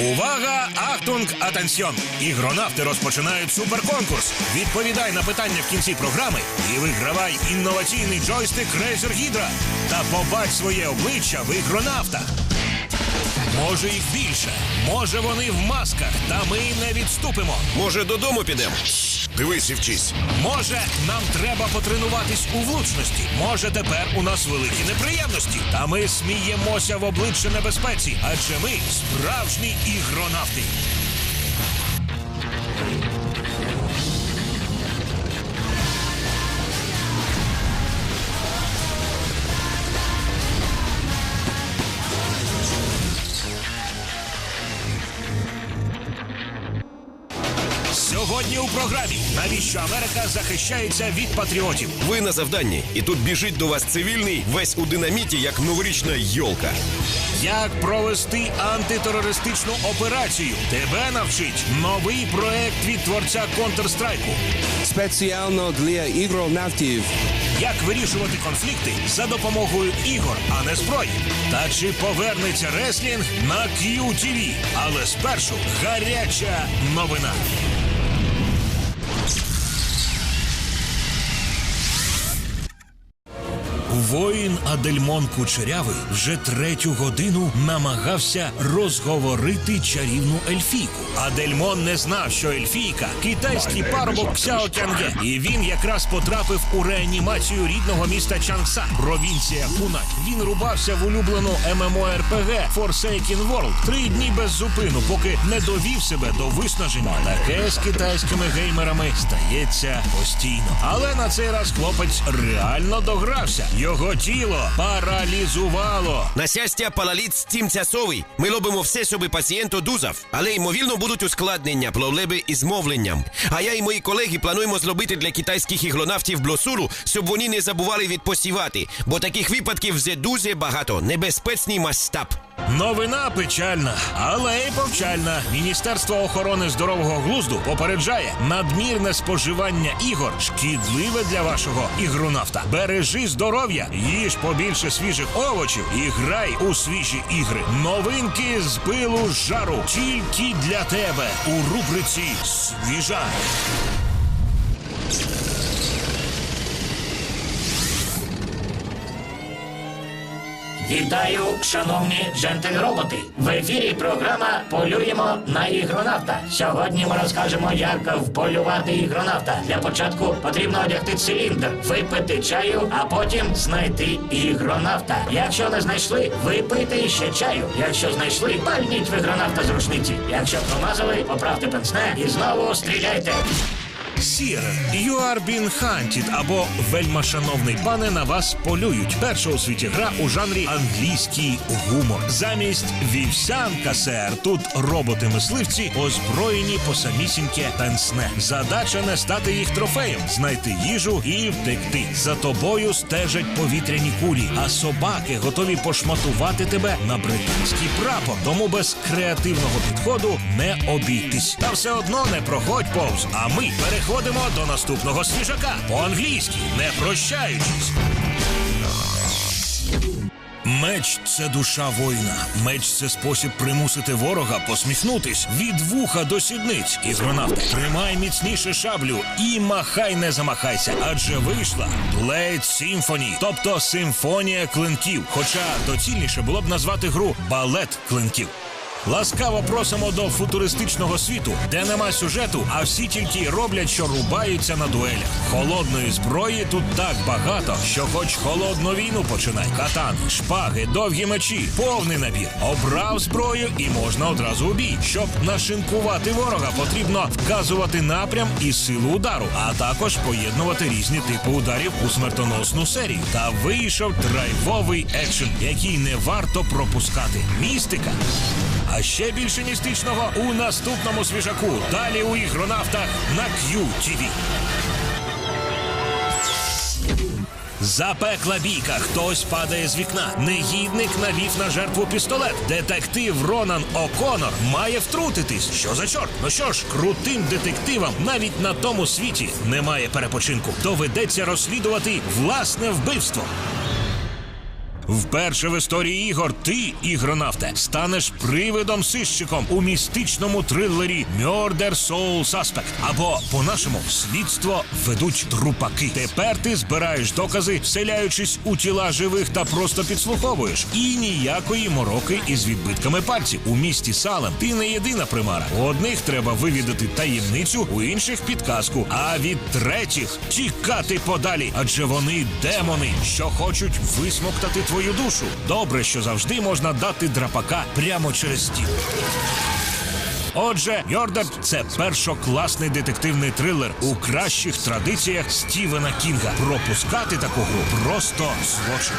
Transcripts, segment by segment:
Увага! Ахтунг, атансьйон! Ігронавти розпочинають суперконкурс. Відповідай на питання в кінці програми і вигравай інноваційний джойстик Razer Hydra. Та побач своє обличчя в ігронавтах. Може їх більше, може вони в масках, та ми не відступимо. Може, додому підемо? Дивись вчись. Може, нам треба потренуватись у влучності. Може, тепер у нас великі неприємності. Та ми сміємося в обличчя небезпеці, адже ми справжні ігронавти. Сьогодні у програмі навіщо Америка захищається від патріотів. Ви на завданні, і тут біжить до вас цивільний, весь у динаміті, як новорічна йолка. Як провести антитерористичну операцію? Тебе навчить новий проект від творця Counter-Strike. Спеціально для ігронавтів. Як вирішувати конфлікти за допомогою ігор, а не зброї? Та чи повернеться реслінг на QTV? Але спершу гаряча новина. Воїн Адельмон Кучерявий вже третю годину намагався розговорити чарівну ельфійку. Адельмон не знав, що ельфійка китайський парубок Ксяо Тянге. І він якраз потрапив у реанімацію рідного міста Чангса, провінція Хунань. Він рубався в улюблену ММО-РПГ Forsaken World три дні без зупину, поки не довів себе до виснаження. Таке з китайськими геймерами стається постійно. Але на цей раз хлопець реально догрався. Його тіло паралізувало. На щастя, параліт тимчасовий. Ми робимо все, щоб пацієнт одужав. Але ймовірно будуть ускладнення, проблеми із мовленням. А я і мої колеги плануємо зробити для китайських іглонавтів блосуру, щоб вони не забували відпосівати, Бо таких випадків вже дуже багато. Небезпечний масштаб. Новина печальна, але й повчальна. Міністерство охорони здорового глузду попереджає надмірне споживання ігор шкідливе для вашого ігронавта. Бережи здоров'я, їж побільше свіжих овочів і грай у свіжі ігри. Новинки з пилу жару тільки для тебе у рубриці Свіжа. Вітаю, шановні джентль-роботи! В ефірі програма Полюємо на ігронавта. Сьогодні ми розкажемо, як вполювати ігронавта. Для початку потрібно одягти циліндр, випити чаю, а потім знайти ігронавта. Якщо не знайшли, випийте ще чаю. Якщо знайшли, пальніть в ігронавта з рушниці. Якщо промазали, поправте пенсне і знову стріляйте. Сір, you are або вельма шановний пане на вас полюють. Перша у світі гра у жанрі англійський гумор. Замість вівсянка, сер, тут роботи-мисливці озброєні по самісіньке пенсне. Задача не стати їх трофеєм, знайти їжу і втекти. За тобою стежать повітряні кулі, а собаки готові пошматувати тебе на британський прапор. Тому без креативного підходу не обійтись. Та все одно не проходь повз. А ми переходимо до наступного свіжака по-англійськи, не прощаючись. Меч це душа воїна. Меч це спосіб примусити ворога посміхнутись від вуха до сідниць. Ігронавте, тримай міцніше шаблю і махай не замахайся, адже вийшла Blade Symphony, тобто симфонія клинків. Хоча доцільніше було б назвати гру балет клинків. Ласкаво просимо до футуристичного світу, де нема сюжету, а всі тільки роблять, що рубаються на дуелях. Холодної зброї тут так багато, що хоч холодну війну починай. Катани, шпаги, довгі мечі, повний набір. Обрав зброю і можна одразу у бій. Щоб нашинкувати ворога, потрібно вказувати напрям і силу удару, а також поєднувати різні типи ударів у смертоносну серію. Та вийшов драйвовий екшен, який не варто пропускати. Містика. А ще більше містичного у наступному свіжаку. Далі у ігронавтах на QTV. Запекла бійка. Хтось падає з вікна. Негідник навів на жертву пістолет. Детектив Ронан О'Конор має втрутитись. Що за чорт? Ну що ж, крутим детективам навіть на тому світі немає перепочинку. Доведеться розслідувати власне вбивство. Вперше в історії ігор ти, ігронавте, станеш привидом сищиком у містичному трилері Murder Soul Suspect. Або по-нашому слідство ведуть трупаки. Тепер ти збираєш докази, вселяючись у тіла живих та просто підслуховуєш. І ніякої мороки із відбитками пальців. У місті Салем ти не єдина примара. У одних треба вивідати таємницю, у інших підказку. А від третіх тікати подалі, адже вони демони, що хочуть висмоктати твою душу. Добре, що завжди можна дати драпака прямо через стіл. Отже, Йордер це першокласний детективний трилер у кращих традиціях Стівена Кінга. Пропускати таку гру просто злочин.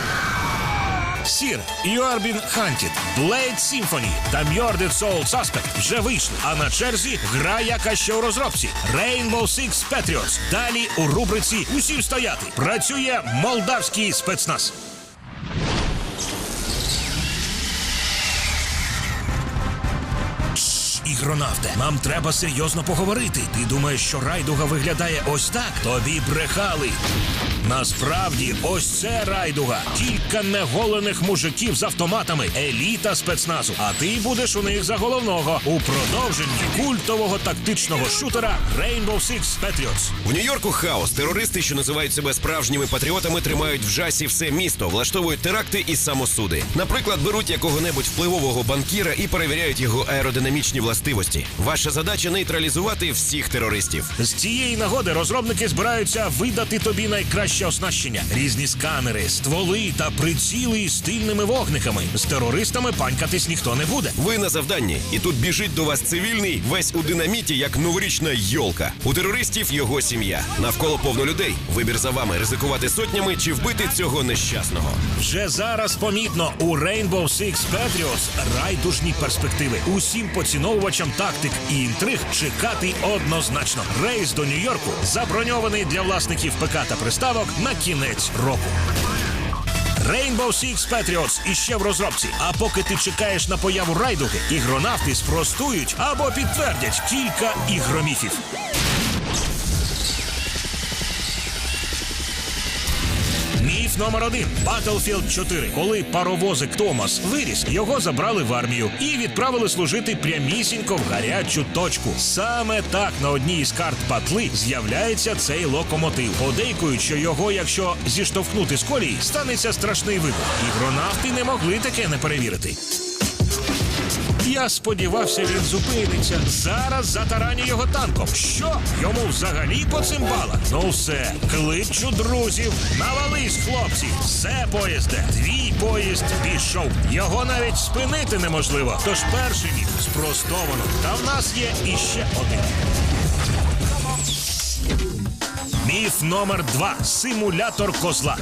Сір, Been Hunted, Blade Symphony та Murdered Soul Suspect вже вийшли. А на черзі гра, яка ще у розробці Rainbow Six Patriots. Далі у рубриці Усім стояти працює молдавський спецназ. Ігронавте, нам треба серйозно поговорити. Ти думаєш, що райдуга виглядає ось так? Тобі брехали. Насправді, ось це райдуга. Кілька неголених мужиків з автоматами, еліта спецназу. А ти будеш у них за головного у продовженні культового тактичного шутера Rainbow Six Patriots. У Нью-Йорку хаос. Терористи, що називають себе справжніми патріотами, тримають в жасі все місто, влаштовують теракти і самосуди. Наприклад, беруть якого-небудь впливового банкіра і перевіряють його аеродинамічні властивості. Ваша задача нейтралізувати всіх терористів. З цієї нагоди розробники збираються видати тобі найкраще оснащення: різні сканери, стволи та приціли із стильними вогниками. З терористами панькатись ніхто не буде. Ви на завданні, і тут біжить до вас цивільний, весь у динаміті, як новорічна йолка. У терористів його сім'я. Навколо повно людей. Вибір за вами ризикувати сотнями чи вбити цього нещасного. Вже зараз помітно у Rainbow Six Patriots райдужні перспективи. Усім поціновувачам тактик і інтриг чекати однозначно. Рейс до Нью-Йорку заброньований для власників ПК та приставок на кінець року. Rainbow Six Patriots іще в розробці. А поки ти чекаєш на появу райдуги, ігронавти спростують або підтвердять кілька ігроміфів. Міф номер один Battlefield 4. Коли паровозик Томас виріс, його забрали в армію і відправили служити прямісінько в гарячу точку. Саме так на одній із карт патли з'являється цей локомотив. Подейкують, що його, якщо зіштовхнути з колії, станеться страшний вибух. Ігронавти не могли таке не перевірити. Я сподівався, він зупиниться. Зараз затараню його танком. Що? Йому взагалі по цимбалах? Ну все, кличу друзів. Навались, хлопці. Все поїзде. Твій поїзд пішов. Його навіть спинити неможливо. Тож перший міф спростовано. Та в нас є іще один. Міф номер два. Симулятор козла.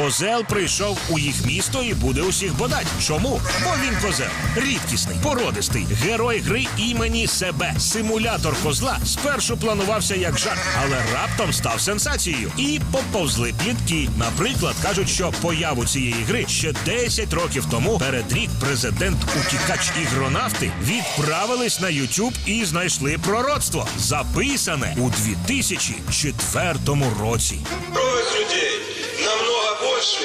Козел прийшов у їх місто і буде усіх бодать. Чому? Бо він козел. Рідкісний, породистий, герой гри імені себе. Симулятор козла спершу планувався як жарт, але раптом став сенсацією. І поповзли плітки. Наприклад, кажуть, що появу цієї гри ще 10 років тому перед рік президент утікач ігронавти відправились на YouTube і знайшли пророцтво, записане у 2004 році. Кровь людей намного больше,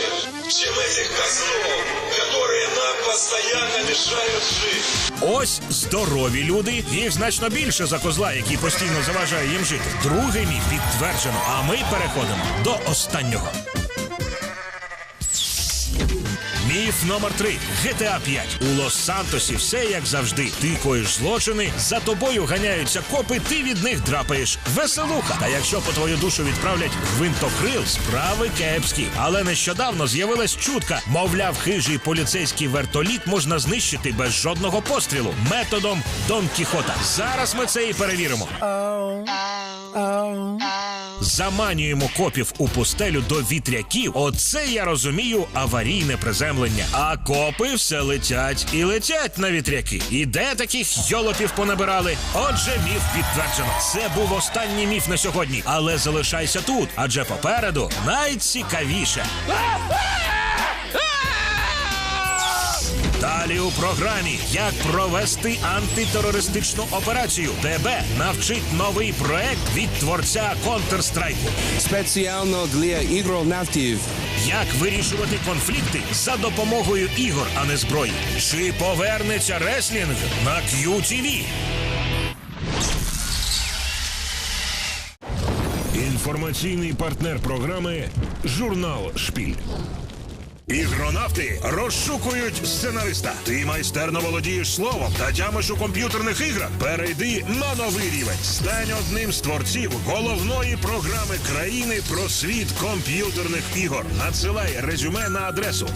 чем этих козлов, которые нам постоянно мешают жить. Ось здорові люди. Їх значно більше за козла, який постійно заважає їм жити. Другий міф підтверджено. А ми переходимо до останнього. Міф номер три GTA 5. У Лос-Сантосі все як завжди. Ти коїш злочини, за тобою ганяються копи, ти від них драпаєш. Веселуха. Та якщо по твою душу відправлять гвинтокрил, справи кепські. Але нещодавно з'явилась чутка. Мовляв, хижий поліцейський вертоліт можна знищити без жодного пострілу методом Дон Кіхота. Зараз ми це і перевіримо. Заманюємо копів у пустелю до вітряків. Оце я розумію аварійне приземлення. А копи все летять і летять на вітряки. І де таких йолопів понабирали? Отже, міф підтверджено. Це був останній міф на сьогодні. Але залишайся тут, адже попереду найцікавіше. Далі у програмі Як провести антитерористичну операцію. Тебе навчить новий проект від творця Counter-Strike. Спеціально для ігронавтів. Як вирішувати конфлікти за допомогою ігор, а не зброї? Чи повернеться реслінг на QTV? Інформаційний партнер програми Журнал Шпіль. Ігронавти розшукують сценариста. Ти майстерно володієш словом та тямиш у комп'ютерних іграх. Перейди на новий рівень. Стань одним з творців головної програми країни про світ комп'ютерних ігор. Надсилай резюме на адресу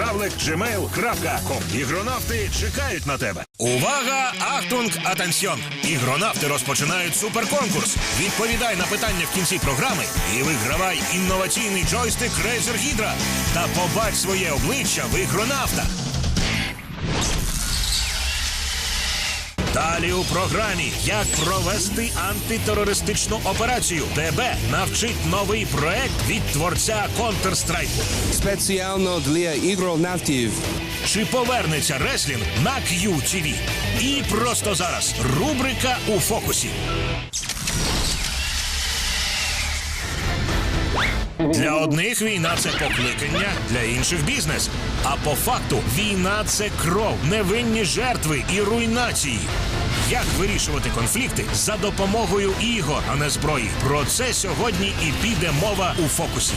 равлик.gmail.com Ігронавти чекають на тебе. Увага! Ахтунг! Атансьйон! Ігронавти розпочинають суперконкурс. Відповідай на питання в кінці програми і вигравай інноваційний джойстик Razer Hydra та побач своє обличчя в ігронавтах. Далі у програмі Як провести антитерористичну операцію. Тебе навчить новий проект від творця Counter-Strike. Спеціально для ігронавтів. Чи повернеться реслінг на QTV? І просто зараз рубрика у фокусі. Для одних війна це покликання, для інших бізнес. А по факту війна це кров, невинні жертви і руйнації. Як вирішувати конфлікти за допомогою ігор, а не зброї? Про це сьогодні і піде мова у фокусі.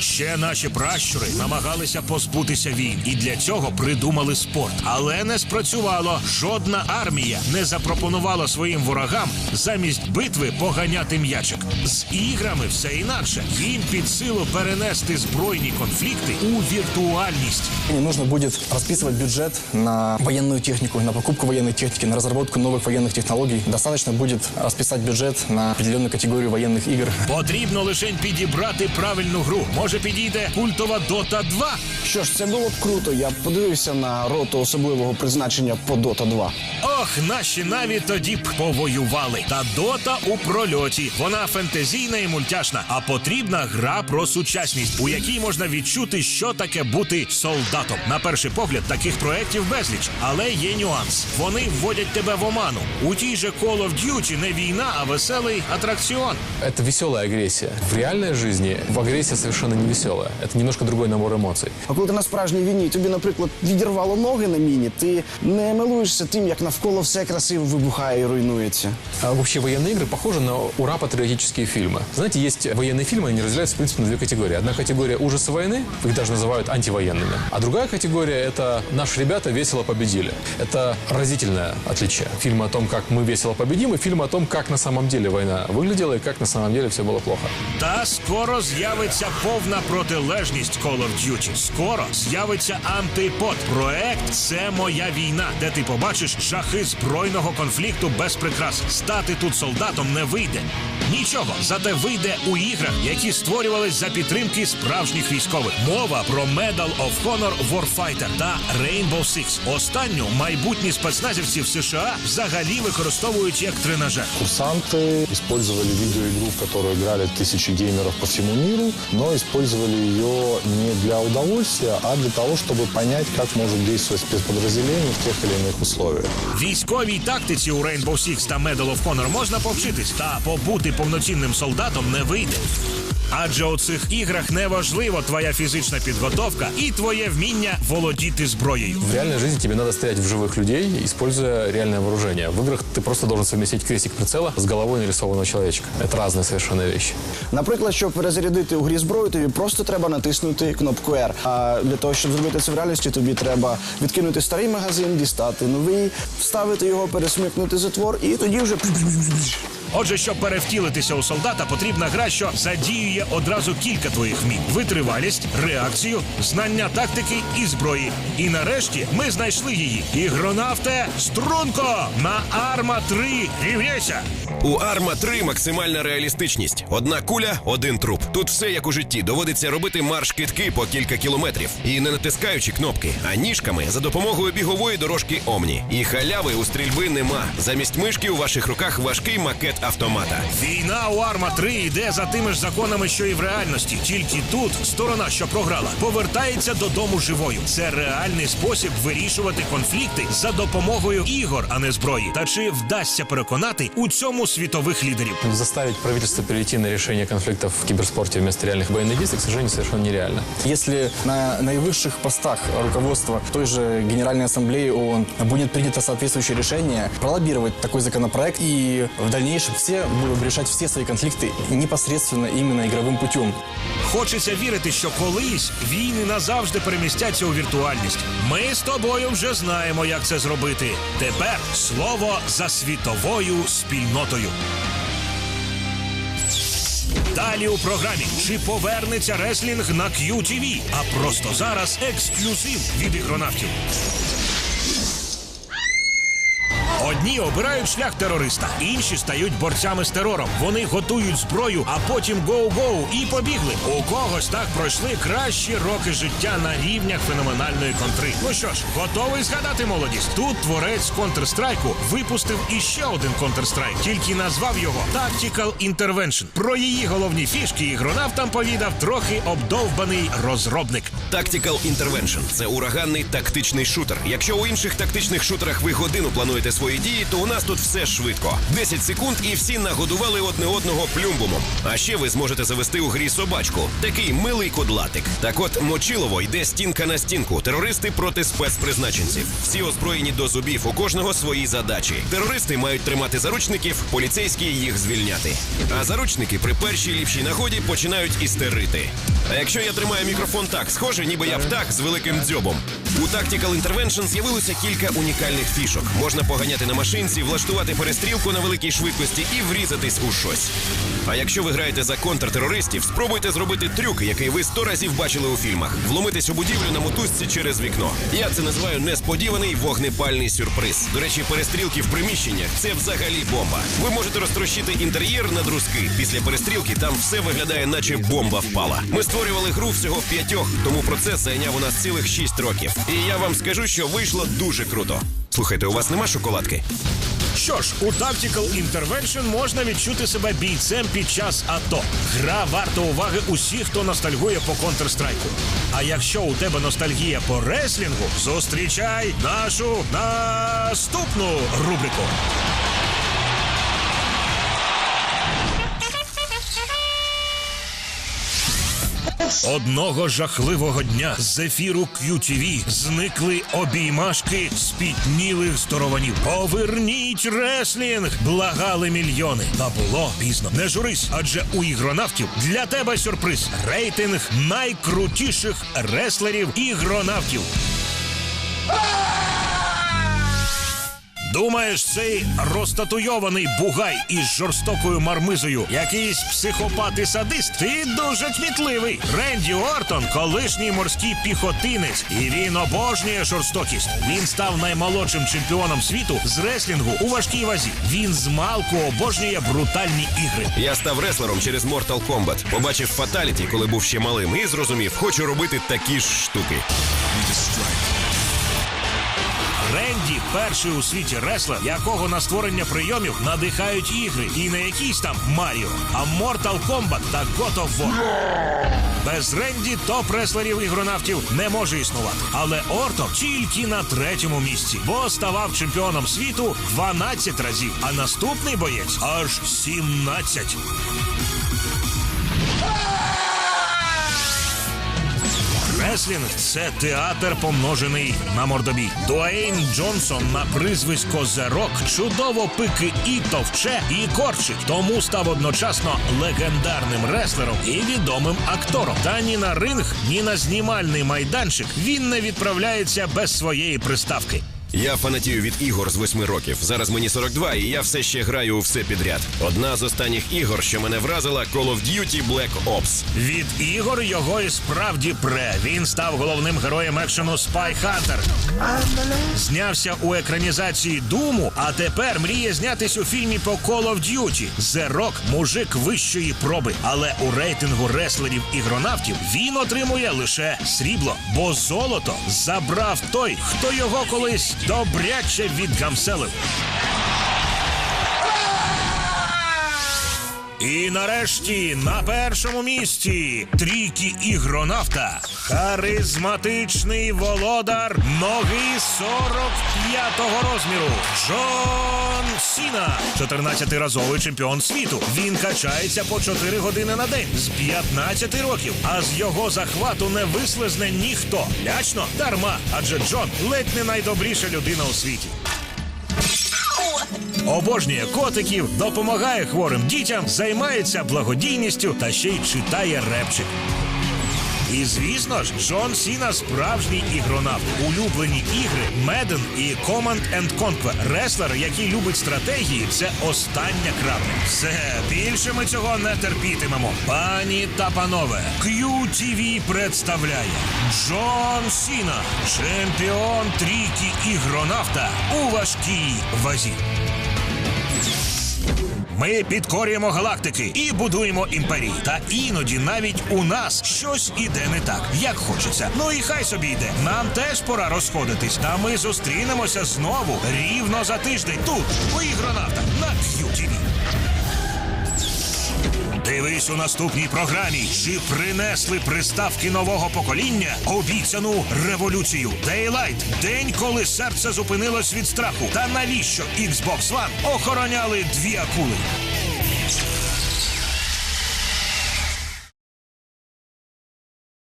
Ще наші пращури намагалися позбутися війн, і для цього придумали спорт. Але не спрацювало. Жодна армія не запропонувала своїм ворогам замість битви поганяти м'ячик. З іграми все інакше. Їм під силу перенести збройні конфлікти у віртуальність. Не нужно будет расписывать бюджет на военную технику, на покупку военной техники, на разработку новых военных технологий. Достаточно будет расписать бюджет на определенную категорию военных игр. Потрібно лише підібрати правильну гру. Може підійде культова Дота 2? Що ж, це було б круто. Я б подивився на роту особливого призначення по Dota 2. Ох, наші наві тоді б повоювали. Та дота у прольоті. Вона фентезійна і мультяшна, а потрібна гра про сучасність, у якій можна відчути, що таке бути солдатом. На перший погляд, таких проєктів безліч, але є нюанс. Вони вводять тебе в оману. У тій же Call of Duty не війна, а веселий атракціон. Это веселая агрессия. В реальной жизни в агрессия совершенно не веселая. Это немножко другой набор эмоций. А коли ти на справжній війні, і тобі, наприклад, відірвало ноги на міні, ти не милуєшся тим, як навколо все красиво вибухає і руйнується. А вообще военные игры похожи на ура-патриотические фильмы. Знаете, есть военные фильмы, они разделяются, в принципе, на две категории. Одна категория ужасы войны, их даже называют антивоенными. А другая категория – это «Наши ребята весело победили». Это разительное отличие. Фильмы о том, как мы весело победим, и фильмы о том, как на самом деле война выглядела и как на самом деле все было плохо. Та скоро з'явиться повна протилежність Call of Duty. Скоро з'явиться антипод. Проект це моя війна, де ти побачиш жахи збройного конфлікту без прикрас. Стати тут солдатом не вийде. Нічого, зате вийде у іграх, які створювались за підтримки справжніх військових. Мова про Medal of Honor Warfighter та Rainbow Six. Останню майбутні спецназівці в США взагалі використовують як тренажер. Курсанты использовали видеоигру, в которую играли тысячи геймеров по всему миру, но использовали ее не для удовольствия, а для того, чтобы понять, как может действовать спецподразделение в тех или иных условиях. Військовій тактиці у Rainbow Six та Medal of Honor можна повчитись, та побути повноцінним солдатом не вийде. Адже у цих іграх не важливо твоя фізична підготовка і твоє вміння володіти зброєю. В реальной жизни тебе надо стрелять в живых людей, используя реальное вооружение. В играх ты просто должен совместить крестик прицела с головой нарисованного человечка. Это разные совершенно вещи. Наприклад, щоб перезарядити у грі зброю, тобі просто треба натиснути кнопку R. А для того, щоб зробити це в реальності, тобі треба відкинути старий магазин, дістати новий, вставити його, пересмикнути затвор, і тоді вже Отже, щоб перевтілитися у солдата, потрібна гра, що задіює одразу кілька твоїх вмінь: витривалість, реакцію, знання тактики і зброї. І нарешті ми знайшли її. Ігронавте струнко на Арма 3 рівняйся. У Арма 3 максимальна реалістичність. Одна куля, один труп. Тут все як у житті. Доводиться робити марш китки по кілька кілометрів. І не натискаючи кнопки, а ніжками за допомогою бігової дорожки Омні. І халяви у стрільби нема. Замість мишки у ваших руках важкий макет автомата. Війна у Арма 3 йде за тими ж законами, що і в реальності. Тільки тут сторона, що програла, повертається додому живою. Це реальний спосіб вирішувати конфлікти за допомогою ігор, а не зброї. Та чи вдасться переконати у цьому світових лідерів? Заставить правительство перейти на решение конфликтов в киберспорте вместо реальных военных действий, к сожалению, совершенно нереально. Если на наивысших постах руководства той же Генеральной Ассамблеи ООН будет принято соответствующее решение, пролоббировать такой законопроект, и в дальнейшем все будут решать все свои конфликты непосредственно именно игровым путем. Хочеться вірити, що колись війни назавжди перемістяться у віртуальність. Ми з тобою вже знаємо, як це зробити. Тепер слово за світовою спільнотою. Далі у програмі чи повернеться реслінг на QTV, а просто зараз ексклюзив від ігронавтів. Одні обирають шлях терориста, інші стають борцями з терором. Вони готують зброю, а потім гоу-гоу і побігли. У когось так пройшли кращі роки життя на рівнях феноменальної контри. Ну що ж, готовий згадати молодість? Тут творець Counter-Strike випустив іще один Counter-Strike, тільки назвав його Tactical Intervention. Про її головні фішки ігронавтам повідав трохи обдовбаний розробник. Tactical Intervention – це ураганний тактичний шутер. Якщо у інших тактичних шутерах ви годину плануєте свої дії, то у нас тут все швидко. 10 секунд і всі нагодували одне одного плюмбумом. А ще ви зможете завести у грі собачку. Такий милий кодлатик. Так от Мочилово йде стінка на стінку. Терористи проти спецпризначенців. Всі озброєні до зубів. У кожного свої задачі. Терористи мають тримати заручників, поліцейські їх звільняти. А заручники при першій ліпшій нагоді починають істерити. А якщо я тримаю мікрофон так, схоже, ніби я птах з великим дзьобом. У Tactical Intervention з'явилося кілька унікальних фішок. Можна поганяти на машинці, влаштувати перестрілку на великій швидкості і врізатись у щось. А якщо ви граєте за контртерористів, спробуйте зробити трюк, який ви сто разів бачили у фільмах: вломитись у будівлю на мотузці через вікно. Я це називаю несподіваний вогнепальний сюрприз. До речі, перестрілки в приміщеннях це взагалі бомба. Ви можете розтрощити інтер'єр на друзки. Після перестрілки там все виглядає, наче бомба впала. Ми створювали гру всього в п'ятьох, тому процес зайняв у нас цілих шість років. І я вам скажу, що вийшло дуже круто. Слухайте, у вас нема шоколадки? Що ж, у Tactical Intervention можна відчути себе бійцем під час АТО. Гра варта уваги усіх, хто ностальгує по Counter-Strike. А якщо у тебе ностальгія по реслінгу, зустрічай нашу наступну рубрику. Одного жахливого дня з ефіру QTV зникли обіймашки спітнілих здорованів. Поверніть реслінг! Благали мільйони. Та було пізно. Не журись, адже у ігронавтів для тебе сюрприз. Рейтинг найкрутіших реслерів ігронавтів. Думаєш, цей розтатуйований бугай із жорстокою мармизою, якийсь психопат і садист? Ти дуже кмітливий. Ренді Ортон, колишній морський піхотинець, і він обожнює жорстокість. Він став наймолодшим чемпіоном світу з реслінгу у важкій вазі. Він з малку обожнює брутальні ігри. Я став реслером через Mortal Kombat. Побачив фаталіті, коли був ще малим, і зрозумів, хочу робити такі ж штуки. Ренді перший у світі реслер, якого на створення прийомів надихають ігри, і не якийсь там Маріо, а Mortal Kombat та God of War. Без Ренді топ реслерів ігронавтів не може існувати. Але Орто тільки на третьому місці, бо ставав чемпіоном світу 12 разів, а наступний боєць аж 17. Реслінг це театр помножений на мордобій. Дуейн Джонсон на призвисько Зерок чудово пики і товче, і корчить. Тому став одночасно легендарним реслером і відомим актором. Та ні на ринг, ні на знімальний майданчик він не відправляється без своєї приставки. Я фанатію від ігор з восьми років. Зараз мені 42, і я все ще граю у все підряд. Одна з останніх ігор, що мене вразила, Call of Duty Black Ops. Від ігор його і справді пре. Він став головним героєм екшену Spy Hunter. Знявся у екранізації Думу, а тепер мріє знятись у фільмі по Call of Duty. The Rock – мужик вищої проби. Але у рейтингу реслерів ігронавтів він отримує лише срібло, бо золото забрав той, хто його колись добряче відгамселив. І нарешті на першому місці трійки ігронавта. Харизматичний володар ноги 45-го розміру. Джон Сіна, 14-разовий чемпіон світу. Він качається по 4 години на день з 15 років, а з його захвату не вислизне ніхто. Лячно дарма, адже Джон ледь не найдобріша людина у світі. Обожнює котиків, допомагає хворим дітям, займається благодійністю та ще й читає репчик. І звісно ж, Джон Сіна справжній ігронавт. Улюблені ігри Madden і Command and Conquer. Реслер, який любить стратегії, це остання крапля. Все більше ми цього не терпітимемо. Пані та панове, QTV представляє Джон Сіна, чемпіон трійки ігронавта у важкій вазі. Ми підкорюємо галактики і будуємо імперії. Та іноді навіть у нас щось іде не так, як хочеться. Ну і хай собі йде. Нам теж пора розходитись. Та ми зустрінемося знову рівно за тиждень тут, у ігронавтах на QTV. Дивись у наступній програмі, чи принесли приставки нового покоління обіцяну революцію. Дейлайт день, коли серце зупинилось від страху. Та навіщо Xbox One охороняли дві акули?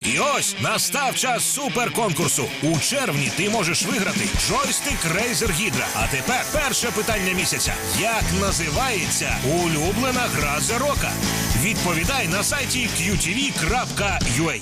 І ось настав час суперконкурсу. У червні ти можеш виграти джойстик Razer Hydra. А тепер перше питання місяця: як називається улюблена гра Зерока? Відповідай на сайті qtv.ua.